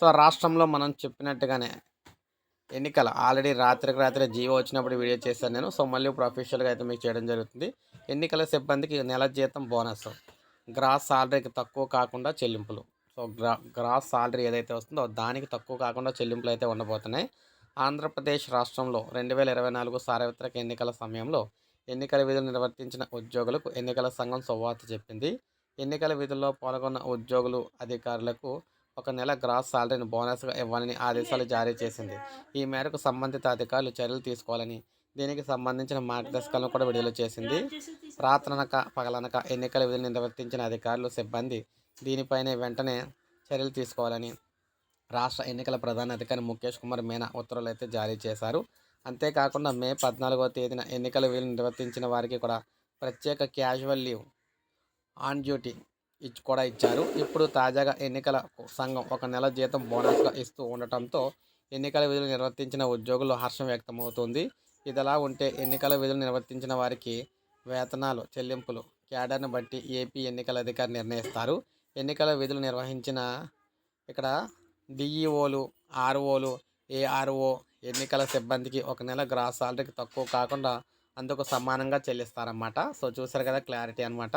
So రాష్ట్రంలో మనం చెప్పినట్టుగానే ఎన్నికల ఆల్రెడీ రాత్రికి రాత్రి జీవో వచ్చినప్పుడు వీడియో చేశాను నేను. సో మళ్ళీ ఇప్పుడు అఫీషియల్గా అయితే మీకు చేయడం జరుగుతుంది. ఎన్నికల సిబ్బందికి నెల జీతం బోనస్. గ్రాస్ సాలరీకి తక్కువ కాకుండా చెల్లింపులు. సో గ్రా గ్రాస్ సాలరీ ఏదైతే వస్తుందో దానికి తక్కువ కాకుండా చెల్లింపులు అయితే ఉండబోతున్నాయి. ఆంధ్రప్రదేశ్ రాష్ట్రంలో రెండు వేల ఇరవై నాలుగు సార్వత్రిక ఎన్నికల సమయంలో ఎన్నికల విధులు నిర్వర్తించిన ఉద్యోగులకు ఎన్నికల సంఘం శుభవార్త చెప్పింది. ఎన్నికల విధుల్లో పాల్గొన్న ఉద్యోగులు అధికారులకు ఒక నెల గ్రాస్ సాలరీని బోనస్గా ఇవ్వాలని ఆదేశాలు జారీ చేసింది. ఈ మేరకు సంబంధిత అధికారులు చర్యలు తీసుకోవాలని దీనికి సంబంధించిన మార్గదర్శకాలను కూడా విడుదల చేసింది. రాత్రనక పగలనక ఎన్నికల విధులు నిర్వర్తించిన అధికారులు సిబ్బంది దీనిపైనే వెంటనే చర్యలు తీసుకోవాలని రాష్ట్ర ఎన్నికల ప్రధాన అధికారి ముఖేష్ కుమార్ మీనా ఉత్తర్వులు అయితే జారీ చేశారు. అంతేకాకుండా మే పద్నాలుగవ తేదీన ఎన్నికల విధులు నిర్వర్తించిన వారికి కూడా ప్రత్యేక క్యాజువల్ లీవ్ ఆన్ డ్యూటీ ఇచ్చి కూడా ఇచ్చారు. ఇప్పుడు తాజాగా ఎన్నికల సంఘం ఒక నెల జీతం బోనస్గా ఇస్తూ ఉండటంతో ఎన్నికల విధులు నిర్వర్తించిన ఉద్యోగుల్లో హర్షం వ్యక్తమవుతుంది. ఇదిలా ఉంటే ఎన్నికల విధులు నిర్వర్తించిన వారికి వేతనాలు చెల్లింపులు క్యాడర్ను బట్టి ఏపీ ఎన్నికల అధికారి నిర్ణయిస్తారు. ఎన్నికల విధులు నిర్వహించిన ఇక్కడ డిఈఓలు ఆర్ఓలు ఏఆర్ఓ ఎన్నికల సిబ్బందికి ఒక నెల గ్రాస్ సాలరీకి తక్కువ కాకుండా అందుకు సమానంగా చెల్లిస్తారన్నమాట. సో చూసారు కదా క్లారిటీ అనమాట